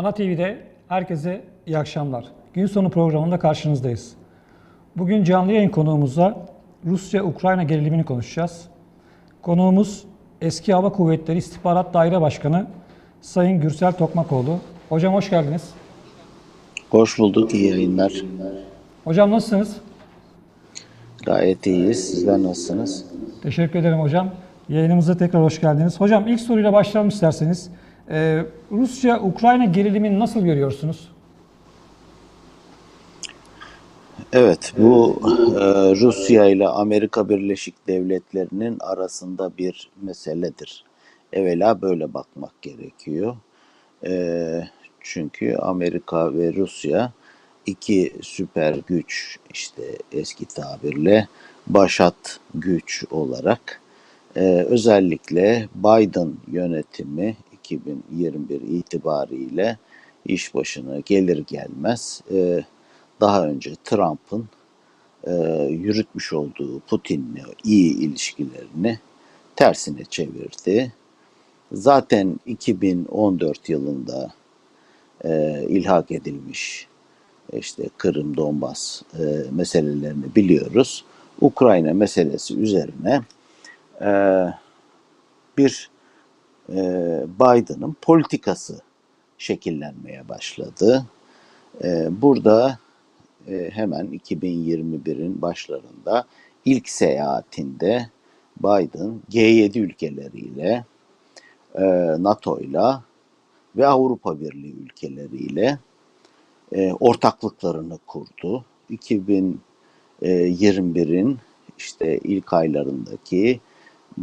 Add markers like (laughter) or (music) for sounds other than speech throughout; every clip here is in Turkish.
Ana TV'de herkese iyi akşamlar. Gün sonu programında karşınızdayız. Bugün canlı yayın konuğumuzla Rusya-Ukrayna gerilimini konuşacağız. Konuğumuz eski Hava Kuvvetleri İstihbarat Daire Başkanı Sayın Gürsel Tokmakoğlu. Hocam hoş geldiniz. Hoş bulduk, iyi yayınlar. Hocam nasılsınız? Gayet iyiyiz. Sizler nasılsınız? Teşekkür ederim hocam. Yayınımıza tekrar hoş geldiniz. Hocam ilk soruyla başlayalım isterseniz. Ee, Rusya-Ukrayna gerilimini nasıl görüyorsunuz? Evet, bu e, Rusya ile Amerika Birleşik Devletleri'nin arasında bir meseledir. Evvela böyle bakmak gerekiyor. E, çünkü Amerika ve Rusya iki süper güç işte eski tabirle başat güç olarak e, özellikle Biden yönetimi 2021 itibariyle iş başına gelir gelmez e, daha önce Trump'ın e, yürütmüş olduğu Putin'le iyi ilişkilerini tersine çevirdi. Zaten 2014 yılında e, ilhak edilmiş işte Kırım, Donbas e, meselelerini biliyoruz. Ukrayna meselesi üzerine e, bir e, Biden'ın politikası şekillenmeye başladı. E, burada e, hemen 2021'in başlarında ilk seyahatinde Biden G7 ülkeleriyle, e, NATO'yla ve Avrupa Birliği ülkeleriyle e, ortaklıklarını kurdu. 2021'in işte ilk aylarındaki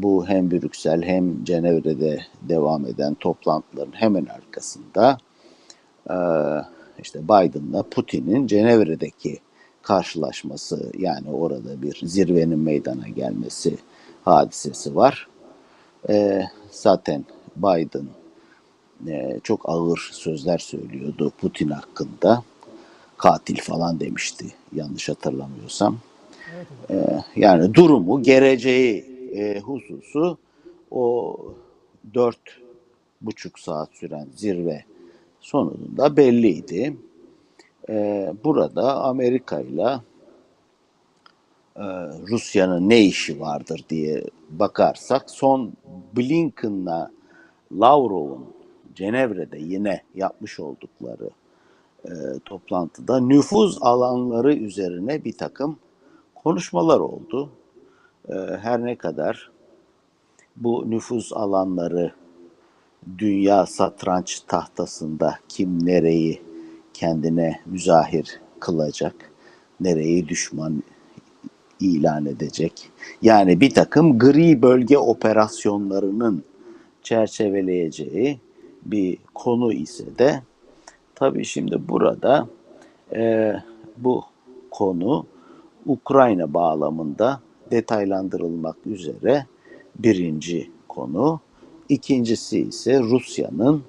bu hem Brüksel hem Cenevre'de devam eden toplantıların hemen arkasında e, işte Biden'la Putin'in Cenevre'deki karşılaşması yani orada bir zirvenin meydana gelmesi hadisesi var. E, zaten Biden e, çok ağır sözler söylüyordu Putin hakkında. Katil falan demişti yanlış hatırlamıyorsam. E, yani durumu, geleceği e, hususu o dört buçuk saat süren zirve sonunda belliydi. E, burada Amerika ile e, Rusya'nın ne işi vardır diye bakarsak son Blinken'la Lavrov'un Cenevre'de yine yapmış oldukları e, toplantıda nüfuz alanları üzerine bir takım konuşmalar oldu. E, her ne kadar bu nüfuz alanları dünya satranç tahtasında kim nereyi kendine müzahir kılacak, nereyi düşman ilan edecek. Yani bir takım gri bölge operasyonlarının çerçeveleyeceği bir konu ise de tabii şimdi burada e, bu konu Ukrayna bağlamında detaylandırılmak üzere birinci konu. İkincisi ise Rusya'nın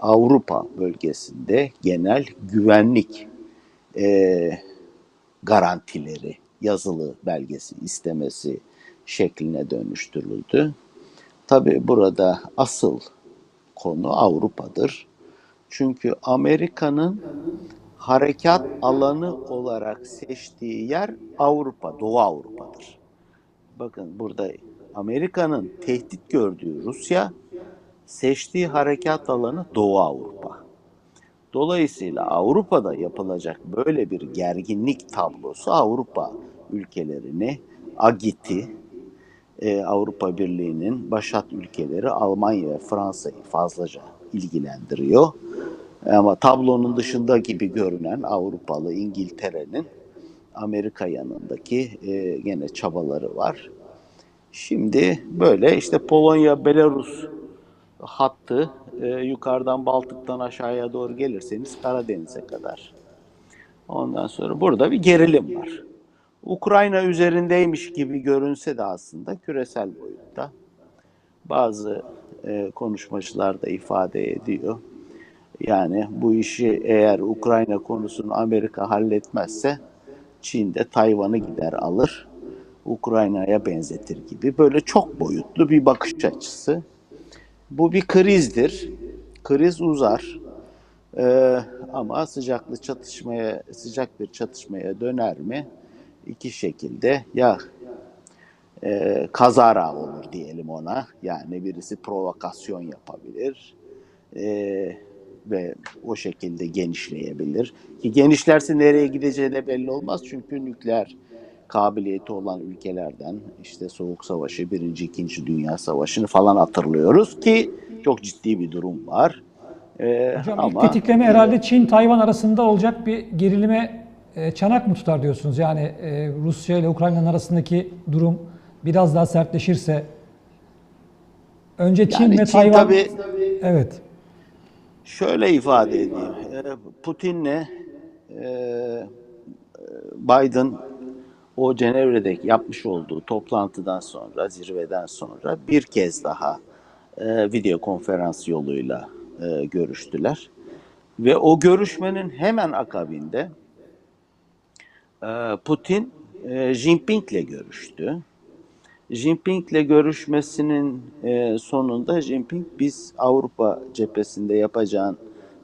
Avrupa bölgesinde genel güvenlik e, garantileri, yazılı belgesi istemesi şekline dönüştürüldü. Tabi burada asıl konu Avrupa'dır. Çünkü Amerika'nın harekat alanı olarak seçtiği yer Avrupa, Doğu Avrupa'dır. Bakın burada Amerika'nın tehdit gördüğü Rusya, seçtiği harekat alanı Doğu Avrupa. Dolayısıyla Avrupa'da yapılacak böyle bir gerginlik tablosu Avrupa ülkelerini, AGİT'i, e, Avrupa Birliği'nin başat ülkeleri Almanya ve Fransa'yı fazlaca ilgilendiriyor. Ama tablonun dışında gibi görünen Avrupalı İngiltere'nin Amerika yanındaki e, gene çabaları var. Şimdi böyle işte Polonya, Belarus hattı e, yukarıdan Baltık'tan aşağıya doğru gelirseniz Karadeniz'e kadar. Ondan sonra burada bir gerilim var. Ukrayna üzerindeymiş gibi görünse de aslında küresel boyutta. Bazı e, konuşmacılar da ifade ediyor. Yani bu işi eğer Ukrayna konusunu Amerika halletmezse Çin de Tayvan'ı gider alır. Ukrayna'ya benzetir gibi böyle çok boyutlu bir bakış açısı. Bu bir krizdir. Kriz uzar. Ee, ama sıcaklı çatışmaya, sıcak bir çatışmaya döner mi? İki şekilde ya e, kazara olur diyelim ona. Yani birisi provokasyon yapabilir e, ve o şekilde genişleyebilir. Ki genişlerse nereye gideceği de belli olmaz çünkü nükleer kabiliyeti olan ülkelerden işte Soğuk Savaşı, Birinci, İkinci Dünya Savaşı'nı falan hatırlıyoruz ki çok ciddi bir durum var. Ee, Hocam ilk ama tetikleme herhalde Çin-Tayvan arasında olacak bir gerilime e, çanak mı tutar diyorsunuz? Yani e, Rusya ile Ukrayna'nın arasındaki durum biraz daha sertleşirse önce Çin yani ve Çin Tayvan tabii evet Şöyle ifade edeyim. Ee, Putin'le e, Biden o Cenevre'de yapmış olduğu toplantıdan sonra, zirveden sonra bir kez daha e, video konferans yoluyla e, görüştüler. Ve o görüşmenin hemen akabinde e, Putin e, Jinping'le görüştü. Jinping'le görüşmesinin e, sonunda Jinping biz Avrupa cephesinde yapacağın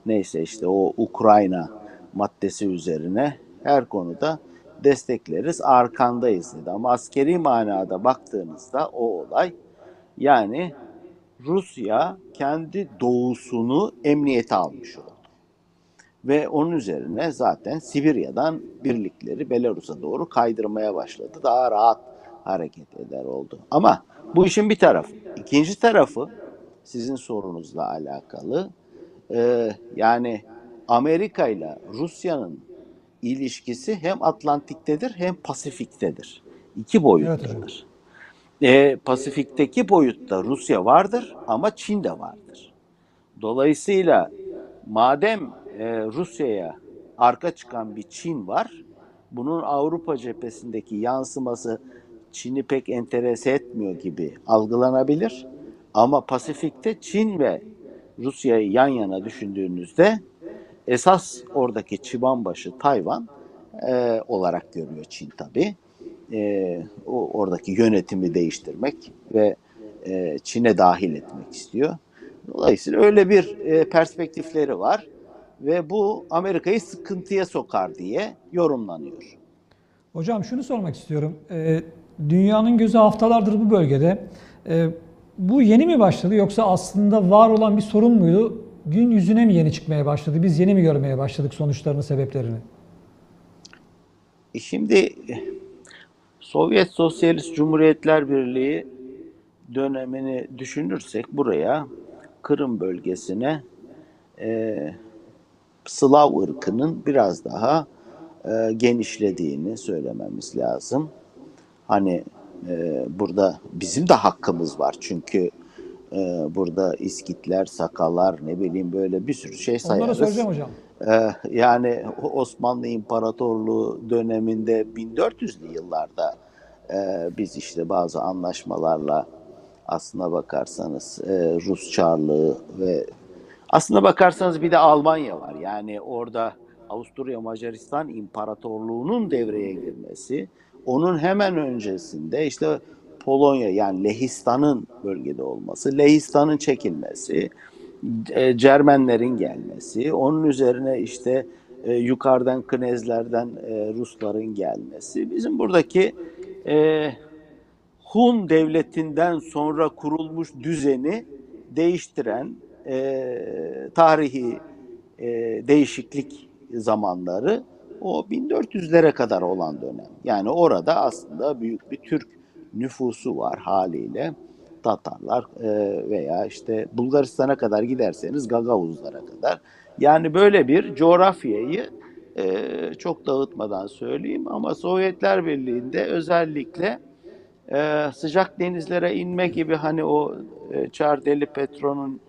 neyse işte o Ukrayna maddesi üzerine her konuda destekleriz, arkandayız dedi. Ama askeri manada baktığınızda o olay yani Rusya kendi doğusunu emniyete almış oldu. Ve onun üzerine zaten Sibirya'dan birlikleri Belarus'a doğru kaydırmaya başladı. Daha rahat hareket eder oldu. Ama bu işin bir tarafı. İkinci tarafı sizin sorunuzla alakalı. Ee, yani Amerika ile Rusya'nın ilişkisi hem Atlantik'tedir hem Pasifik'tedir. İki boyuttadır. Ee, Pasifik'teki boyutta Rusya vardır ama Çin de vardır. Dolayısıyla madem e, Rusya'ya arka çıkan bir Çin var, bunun Avrupa cephesindeki yansıması Çin'i pek enterese etmiyor gibi algılanabilir. Ama Pasifik'te Çin ve Rusya'yı yan yana düşündüğünüzde esas oradaki çıbanbaşı Tayvan e, olarak görüyor Çin tabii. E, o oradaki yönetimi değiştirmek ve e, Çin'e dahil etmek istiyor. Dolayısıyla öyle bir e, perspektifleri var ve bu Amerika'yı sıkıntıya sokar diye yorumlanıyor. Hocam şunu sormak istiyorum. Ee, dünyanın gözü haftalardır bu bölgede. Ee, bu yeni mi başladı yoksa aslında var olan bir sorun muydu? Gün yüzüne mi yeni çıkmaya başladı? Biz yeni mi görmeye başladık sonuçlarını, sebeplerini? E Şimdi Sovyet Sosyalist Cumhuriyetler Birliği dönemini düşünürsek buraya Kırım bölgesine e, Slav ırkının biraz daha e, genişlediğini söylememiz lazım. Hani e, burada bizim de hakkımız var çünkü e, burada İskitler, Sakalar ne bileyim böyle bir sürü şey sayarız. Onları soracağım hocam. Ee, yani Osmanlı İmparatorluğu döneminde 1400'lü yıllarda e, biz işte bazı anlaşmalarla aslına bakarsanız e, Rus Çarlığı ve aslına bakarsanız bir de Almanya var. Yani orada Avusturya Macaristan İmparatorluğu'nun devreye girmesi, onun hemen öncesinde işte Polonya yani Lehistan'ın bölgede olması, Lehistan'ın çekilmesi, e, Cermenlerin gelmesi, onun üzerine işte e, yukarıdan Knezlerden e, Rusların gelmesi, bizim buradaki e, Hun devletinden sonra kurulmuş düzeni değiştiren e, tarihi e, değişiklik zamanları o 1400'lere kadar olan dönem. Yani orada aslında büyük bir Türk nüfusu var haliyle. Tatarlar e, veya işte Bulgaristan'a kadar giderseniz Gagavuzlara kadar. Yani böyle bir coğrafyayı e, çok dağıtmadan söyleyeyim ama Sovyetler Birliği'nde özellikle e, sıcak denizlere inme gibi hani o Çardeli Petro'nun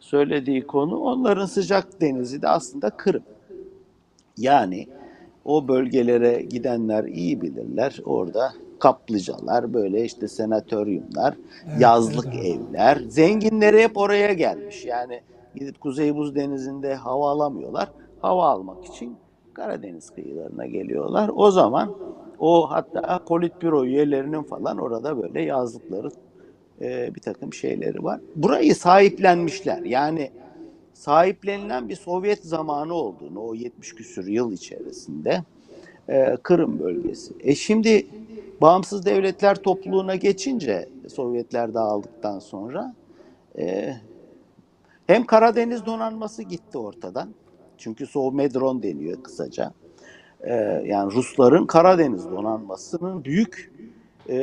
söylediği konu onların sıcak denizi de aslında Kırım. Yani o bölgelere gidenler iyi bilirler. Orada kaplıcalar, böyle işte senatoryumlar, Evet, yazlık evet. evler. Zenginleri hep oraya gelmiş. Yani gidip Kuzey Buz Denizi'nde hava alamıyorlar. Hava almak için Karadeniz kıyılarına geliyorlar. O zaman o hatta politbüro üyelerinin falan orada böyle yazlıkları, e, bir takım şeyleri var. Burayı sahiplenmişler. Yani sahiplenilen bir Sovyet zamanı olduğunu o 70 küsur yıl içerisinde e, Kırım bölgesi. E şimdi bağımsız devletler topluluğuna geçince Sovyetler dağıldıktan sonra e, hem Karadeniz donanması gitti ortadan. Çünkü Soğumedron deniyor kısaca. E, yani Rusların Karadeniz donanmasının büyük e,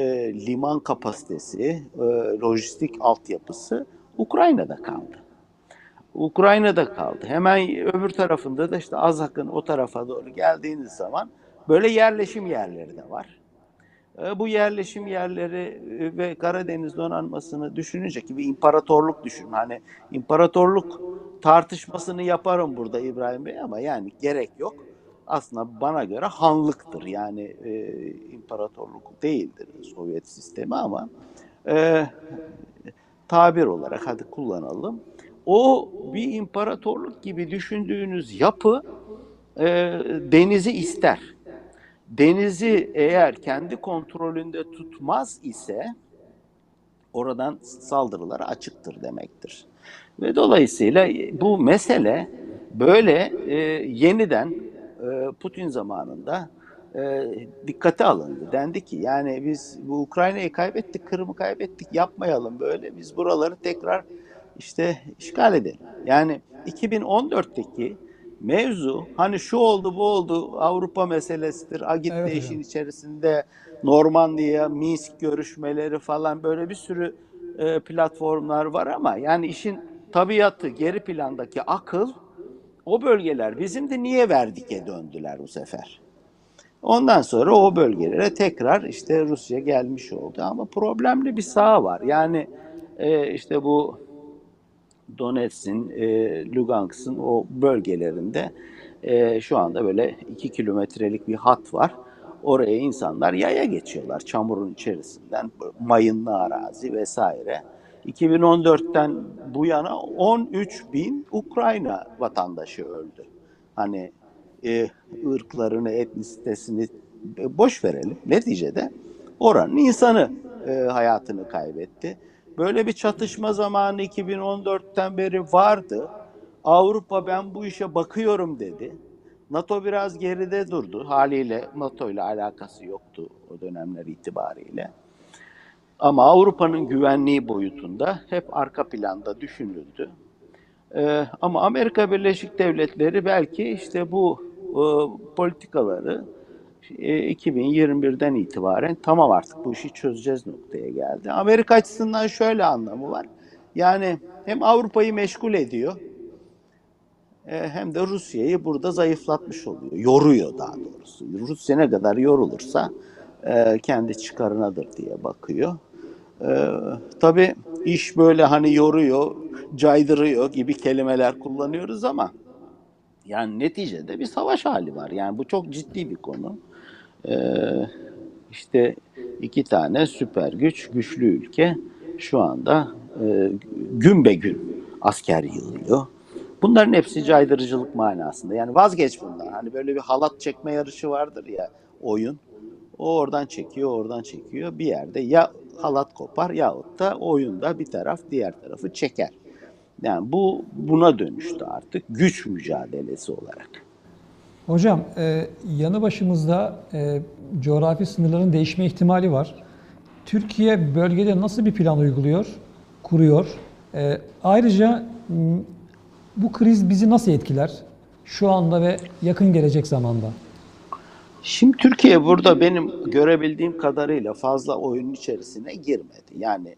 liman kapasitesi, e, lojistik altyapısı Ukrayna'da kaldı. Ukrayna'da kaldı. Hemen öbür tarafında da işte Azak'ın o tarafa doğru geldiğiniz zaman böyle yerleşim yerleri de var. E, Bu yerleşim yerleri e, ve Karadeniz donanmasını düşününce ki bir imparatorluk düşün. Hani imparatorluk tartışmasını yaparım burada İbrahim Bey ama yani gerek yok. Aslında bana göre hanlıktır. Yani e, imparatorluk değildir Sovyet sistemi ama e, tabir olarak hadi kullanalım. O bir imparatorluk gibi düşündüğünüz yapı e, denizi ister. Denizi eğer kendi kontrolünde tutmaz ise oradan saldırılara açıktır demektir. Ve dolayısıyla bu mesele böyle e, yeniden e, Putin zamanında e, dikkate alındı. Dendi ki yani biz bu Ukrayna'yı kaybettik, Kırım'ı kaybettik yapmayalım böyle. Biz buraları tekrar işte işgal edelim. Yani 2014'teki mevzu hani şu oldu bu oldu Avrupa meselesidir. Agit Evet işin içerisinde Normandiya, Minsk görüşmeleri falan böyle bir sürü e, platformlar var ama yani işin tabiatı geri plandaki akıl o bölgeler bizim de niye verdik'e döndüler bu sefer. Ondan sonra o bölgelere tekrar işte Rusya gelmiş oldu ama problemli bir saha var. Yani e, işte bu Donetsk'in, e, Lugansk'ın o bölgelerinde e, şu anda böyle iki kilometrelik bir hat var. Oraya insanlar yaya geçiyorlar çamurun içerisinden, mayınlı arazi vesaire. 2014'ten bu yana 13 bin Ukrayna vatandaşı öldü. Hani e, ırklarını, etnisitesini e, boş verelim. Neticede oranın insanı e, hayatını kaybetti. Böyle bir çatışma zamanı 2014'ten beri vardı. Avrupa ben bu işe bakıyorum dedi. NATO biraz geride durdu. Haliyle NATO ile alakası yoktu o dönemler itibariyle. Ama Avrupa'nın güvenliği boyutunda hep arka planda düşünüldü. Ee, ama Amerika Birleşik Devletleri belki işte bu e, politikaları e, 2021'den itibaren tamam artık bu işi çözeceğiz noktaya geldi. Amerika açısından şöyle anlamı var. Yani hem Avrupa'yı meşgul ediyor e, hem de Rusya'yı burada zayıflatmış oluyor. Yoruyor daha doğrusu. Rusya ne kadar yorulursa e, kendi çıkarınadır diye bakıyor. Ee, tabii iş böyle hani yoruyor, caydırıyor gibi kelimeler kullanıyoruz ama yani neticede bir savaş hali var. Yani bu çok ciddi bir konu. Ee, işte iki tane süper güç, güçlü ülke şu anda e, gün be gün asker yığıyor. Bunların hepsi caydırıcılık manasında. Yani vazgeç bundan. Hani böyle bir halat çekme yarışı vardır ya oyun. O oradan çekiyor, oradan çekiyor. Bir yerde ya halat kopar yahut da oyunda bir taraf diğer tarafı çeker. Yani bu buna dönüştü artık güç mücadelesi olarak. Hocam e, yanı başımızda e, coğrafi sınırların değişme ihtimali var. Türkiye bölgede nasıl bir plan uyguluyor, kuruyor? E, ayrıca bu kriz bizi nasıl etkiler? Şu anda ve yakın gelecek zamanda. Şimdi Türkiye burada benim görebildiğim kadarıyla fazla oyunun içerisine girmedi. Yani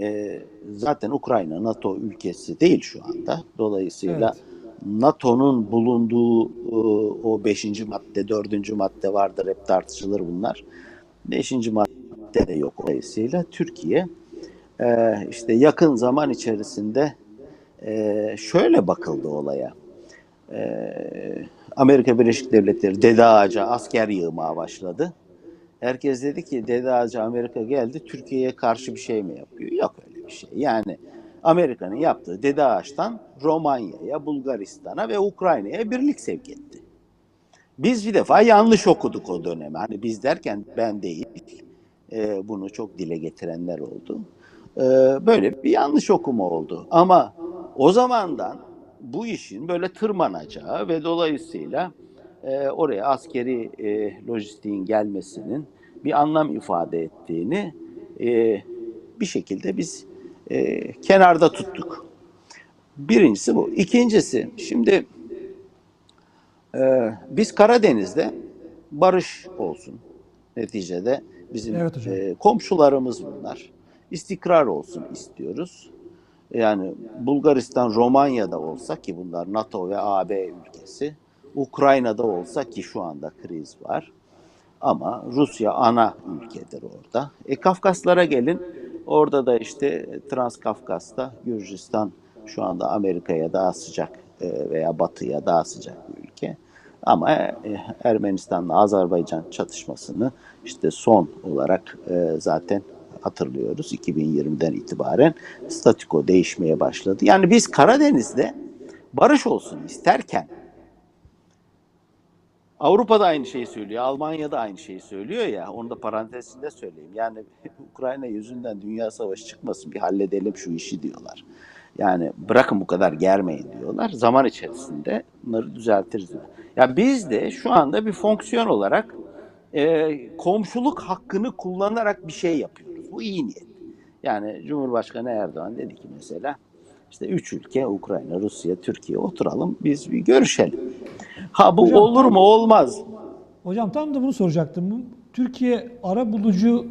e, zaten Ukrayna NATO ülkesi değil şu anda. Dolayısıyla Evet. NATO'nun bulunduğu e, o beşinci madde, dördüncü madde vardır hep tartışılır bunlar. Beşinci madde de yok. Dolayısıyla Türkiye e, işte yakın zaman içerisinde e, şöyle bakıldı olaya. Ee, Amerika Birleşik Devletleri Dede Ağaç'a asker yığmaya başladı. Herkes dedi ki Dede Ağaç'a Amerika geldi Türkiye'ye karşı bir şey mi yapıyor? Yok öyle bir şey. Yani Amerika'nın yaptığı Dede Ağaç'tan Romanya'ya, Bulgaristan'a ve Ukrayna'ya birlik sevk etti. Biz bir defa yanlış okuduk o dönemi. Hani biz derken ben değil. Ee, bunu çok dile getirenler oldu. Ee, böyle bir yanlış okuma oldu. Ama o zamandan bu işin böyle tırmanacağı ve dolayısıyla e, oraya askeri e, lojistiğin gelmesinin bir anlam ifade ettiğini e, bir şekilde biz e, kenarda tuttuk. Birincisi bu. İkincisi şimdi e, biz Karadeniz'de barış olsun neticede bizim Evet hocam. e, komşularımız bunlar. İstikrar olsun istiyoruz. Yani Bulgaristan, Romanya'da olsa ki bunlar NATO ve AB ülkesi, Ukrayna'da olsa ki şu anda kriz var. Ama Rusya ana ülkedir orada. E Kafkaslara gelin. Orada da işte Transkafkas'ta Gürcistan şu anda Amerika'ya daha sıcak e, veya Batı'ya daha sıcak bir ülke. Ama e, Ermenistan'la Azerbaycan çatışmasını işte son olarak e, zaten hatırlıyoruz 2020'den itibaren statiko değişmeye başladı. Yani biz Karadeniz'de barış olsun isterken Avrupa'da aynı şeyi söylüyor, Almanya'da aynı şeyi söylüyor ya. Onu da parantezinde söyleyeyim. Yani (laughs) Ukrayna yüzünden dünya savaşı çıkmasın bir halledelim şu işi diyorlar. Yani bırakın bu kadar germeyin diyorlar. Zaman içerisinde bunları düzeltiriz. Ya biz de şu anda bir fonksiyon olarak e, komşuluk hakkını kullanarak bir şey yapıyoruz. Bu iyi niyet. Yani Cumhurbaşkanı Erdoğan dedi ki mesela işte üç ülke Ukrayna, Rusya, Türkiye oturalım biz bir görüşelim. Ha bu Hocam, olur mu olmaz. Hocam tam da bunu soracaktım. Türkiye ara bulucu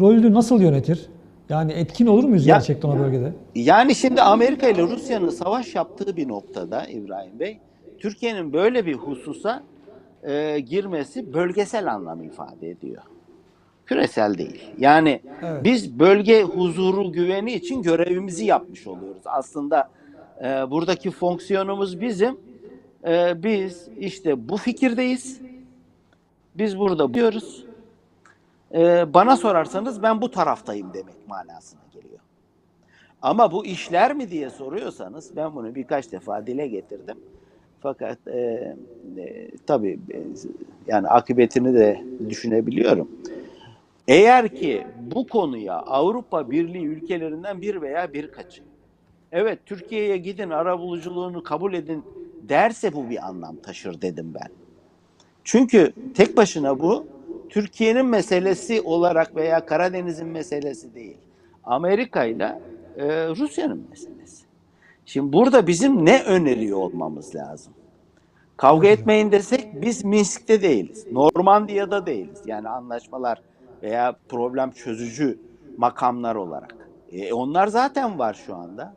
rolünü nasıl yönetir? Yani etkin olur muyuz Ya- gerçekten o bölgede? Yani şimdi Amerika ile Rusya'nın savaş yaptığı bir noktada İbrahim Bey, Türkiye'nin böyle bir hususa e, girmesi bölgesel anlam ifade ediyor. Küresel değil. Yani Evet. biz bölge huzuru güveni için görevimizi yapmış oluyoruz. Aslında e, buradaki fonksiyonumuz bizim. E, biz işte bu fikirdeyiz. Biz burada diyoruz. E, bana sorarsanız ben bu taraftayım demek manasına geliyor. Ama bu işler mi diye soruyorsanız ben bunu birkaç defa dile getirdim. Fakat e, e, tabii e, yani akıbetini de düşünebiliyorum. Eğer ki bu konuya Avrupa Birliği ülkelerinden bir veya birkaçı evet Türkiye'ye gidin arabuluculuğunu kabul edin derse bu bir anlam taşır dedim ben. Çünkü tek başına bu Türkiye'nin meselesi olarak veya Karadeniz'in meselesi değil. Amerika ile e, Rusya'nın meselesi. Şimdi burada bizim ne öneriyor olmamız lazım? Kavga etmeyin desek biz Minsk'te değiliz. Normandiya'da değiliz. Yani anlaşmalar veya problem çözücü makamlar olarak. E, onlar zaten var şu anda.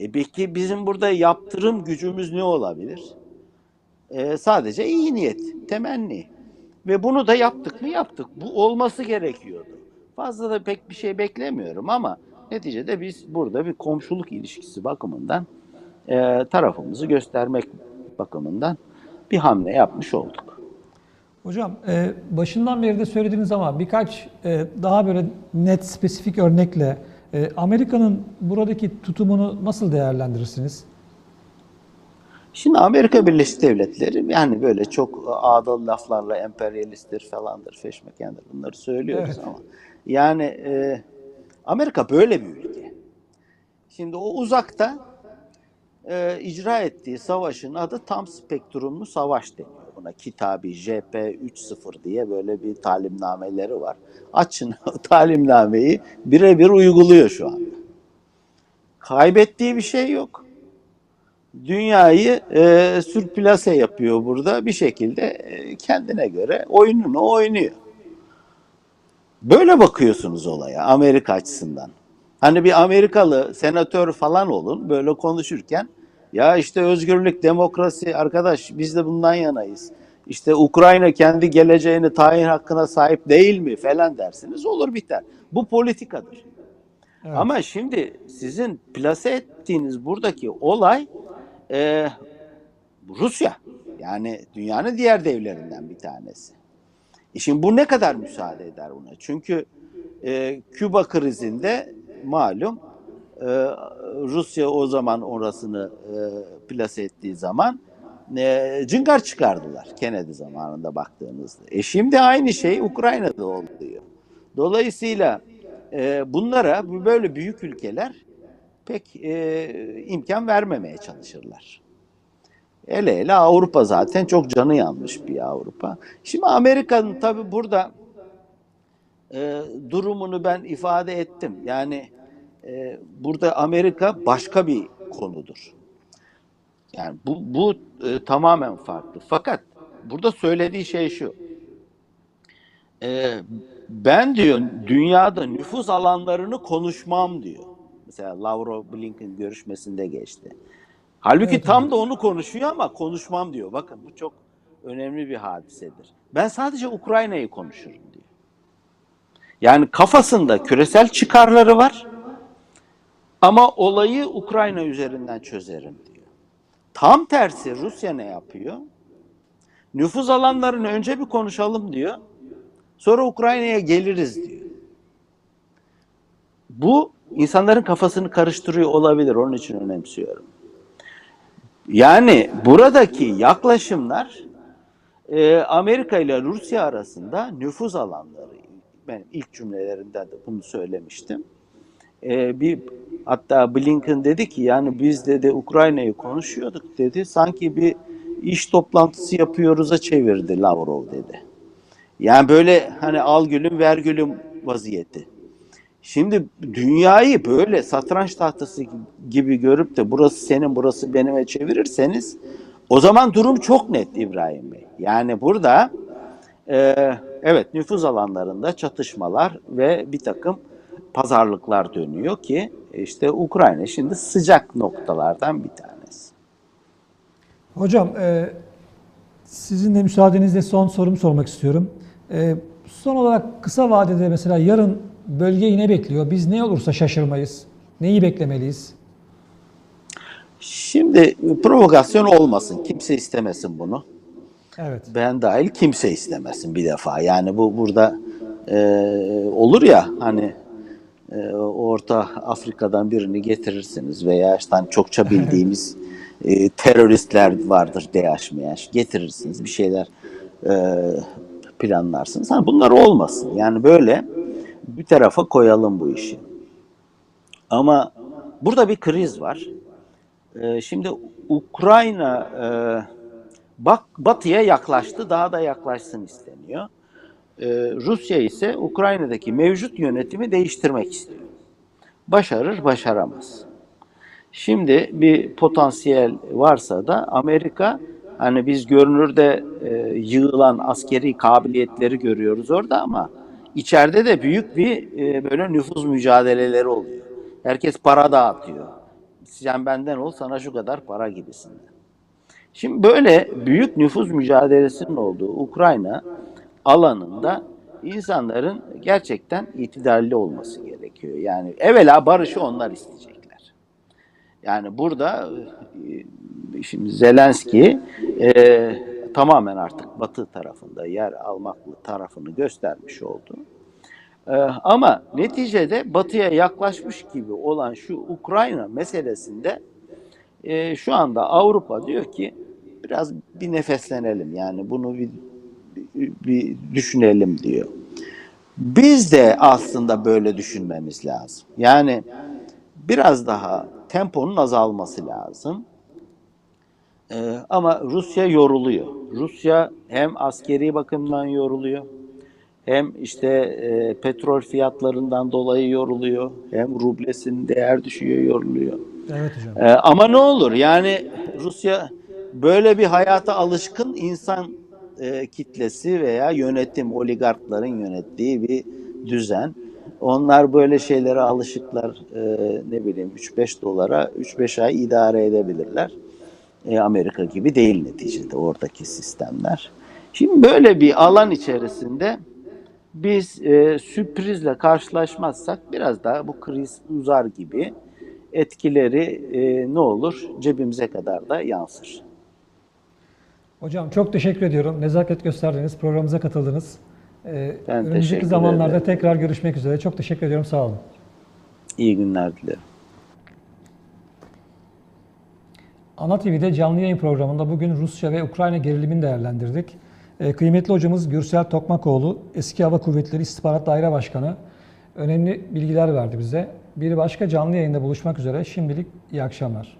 E peki bizim burada yaptırım gücümüz ne olabilir? E, sadece iyi niyet, temenni. Ve bunu da yaptık mı yaptık. Bu olması gerekiyordu. Fazla da pek bir şey beklemiyorum ama neticede biz burada bir komşuluk ilişkisi bakımından e, tarafımızı göstermek bakımından bir hamle yapmış olduk. Hocam e, başından beri de söylediğiniz ama birkaç e, daha böyle net spesifik örnekle e, Amerika'nın buradaki tutumunu nasıl değerlendirirsiniz? Şimdi Amerika Birleşik Devletleri yani böyle çok ağdalı laflarla emperyalisttir falandır, feşmekendir bunları söylüyoruz Evet. ama yani e, Amerika böyle bir ülke. Şimdi o uzakta e, icra ettiği savaşın adı tam spektrumlu savaş deniyor. Buna kitabi JP 3.0 diye böyle bir talimnameleri var. Açın (laughs) o talimnameyi birebir uyguluyor şu anda. Kaybettiği bir şey yok dünyayı e, sürplase yapıyor burada bir şekilde e, kendine göre oyununu oynuyor. Böyle bakıyorsunuz olaya Amerika açısından. Hani bir Amerikalı senatör falan olun böyle konuşurken ya işte özgürlük, demokrasi arkadaş biz de bundan yanayız. İşte Ukrayna kendi geleceğini tayin hakkına sahip değil mi falan dersiniz olur biter. Bu politikadır. Evet. Ama şimdi sizin plase ettiğiniz buradaki olay e, Rusya. Yani dünyanın diğer devlerinden bir tanesi. E şimdi bu ne kadar müsaade eder buna? Çünkü e, Küba krizinde malum e, Rusya o zaman orasını e, plase ettiği zaman e, cıngar çıkardılar Kennedy zamanında baktığınızda. E şimdi aynı şey Ukrayna'da oluyor. Dolayısıyla e, bunlara böyle büyük ülkeler pek e, imkan vermemeye çalışırlar. Hele hele Avrupa zaten çok canı yanmış bir Avrupa. Şimdi Amerika'nın tabi burada e, durumunu ben ifade ettim. Yani e, burada Amerika başka bir konudur. Yani bu, bu e, tamamen farklı. Fakat burada söylediği şey şu. E, ben diyor dünyada nüfus alanlarını konuşmam diyor. Mesela Lavrov Blinken görüşmesinde geçti. Halbuki Evet, tam da onu konuşuyor ama konuşmam diyor. Bakın bu çok önemli bir hadisedir. Ben sadece Ukrayna'yı konuşurum diyor. Yani kafasında küresel çıkarları var ama olayı Ukrayna üzerinden çözerim diyor. Tam tersi Rusya ne yapıyor? Nüfuz alanlarını önce bir konuşalım diyor. Sonra Ukrayna'ya geliriz diyor. Bu insanların kafasını karıştırıyor olabilir. Onun için önemsiyorum. Yani buradaki yaklaşımlar e, Amerika ile Rusya arasında nüfuz alanları. Ben ilk cümlelerimde de bunu söylemiştim. E, bir hatta Blinken dedi ki yani biz dedi Ukrayna'yı konuşuyorduk dedi. Sanki bir iş toplantısı yapıyoruz'a çevirdi Lavrov dedi. Yani böyle hani al gülüm ver gülüm vaziyeti. Şimdi dünyayı böyle satranç tahtası gibi görüp de burası senin burası benime çevirirseniz o zaman durum çok net İbrahim Bey. Yani burada e, evet nüfuz alanlarında çatışmalar ve bir takım pazarlıklar dönüyor ki işte Ukrayna şimdi sıcak noktalardan bir tanesi. Hocam, e, sizin de müsaadenizle son sorumu sormak istiyorum. E, son olarak kısa vadede mesela yarın bölgeyi ne bekliyor? Biz ne olursa şaşırmayız. Neyi beklemeliyiz? Şimdi provokasyon olmasın. Kimse istemesin bunu. Evet. Ben dahil kimse istemesin bir defa. Yani bu burada e, olur ya hani e, Orta Afrika'dan birini getirirsiniz veya işte hani çokça bildiğimiz (laughs) e, teröristler vardır DH MH getirirsiniz bir şeyler e, planlarsınız. Hani bunlar olmasın. Yani böyle bir tarafa koyalım bu işi. Ama burada bir kriz var. Ee, Şimdi Ukrayna e, bak batıya yaklaştı, daha da yaklaşsın isteniyor. Ee, Rusya ise Ukrayna'daki mevcut yönetimi değiştirmek istiyor. Başarır, başaramaz. Şimdi bir potansiyel varsa da Amerika hani biz görünürde e, yığılan askeri kabiliyetleri görüyoruz orada ama içeride de büyük bir e, böyle nüfuz mücadeleleri oluyor. Herkes para dağıtıyor. Sen benden ol sana şu kadar para gibisinden. Şimdi böyle büyük nüfuz mücadelesinin olduğu Ukrayna alanında insanların gerçekten itidarlı olması gerekiyor. Yani evvela barışı onlar isteyecekler. Yani burada e, şimdi Zelenski e, tamamen artık Batı tarafında yer almaklı tarafını göstermiş oldu. E, ama neticede Batı'ya yaklaşmış gibi olan şu Ukrayna meselesinde e, şu anda Avrupa diyor ki biraz bir nefeslenelim yani bunu bir, bir, düşünelim diyor. Biz de aslında böyle düşünmemiz lazım. Yani biraz daha temponun azalması lazım. Ee, ama Rusya yoruluyor. Rusya hem askeri bakımdan yoruluyor, hem işte e, petrol fiyatlarından dolayı yoruluyor, hem rublesinin değer düşüyor, yoruluyor. Evet hocam. Ee, ama ne olur yani Rusya böyle bir hayata alışkın insan e, kitlesi veya yönetim, oligarkların yönettiği bir düzen. Onlar böyle şeylere alışıklar e, ne bileyim 3-5 dolara 3-5 ay idare edebilirler. E, Amerika gibi değil neticede oradaki sistemler. Şimdi böyle bir alan içerisinde biz e, sürprizle karşılaşmazsak biraz daha bu kriz uzar gibi etkileri e, ne olur cebimize kadar da yansır. Hocam çok teşekkür ediyorum. Nezaket gösterdiniz, programımıza katıldınız. E, Ben önümüzdeki zamanlarda ederim. tekrar görüşmek üzere. Çok teşekkür ediyorum. Sağ olun. İyi günler dilerim. Ana TV'de canlı yayın programında bugün Rusya ve Ukrayna gerilimini değerlendirdik. Ee, kıymetli hocamız Gürsel Tokmakoğlu, Eski Hava Kuvvetleri İstihbarat Daire Başkanı önemli bilgiler verdi bize. Bir başka canlı yayında buluşmak üzere. Şimdilik iyi akşamlar.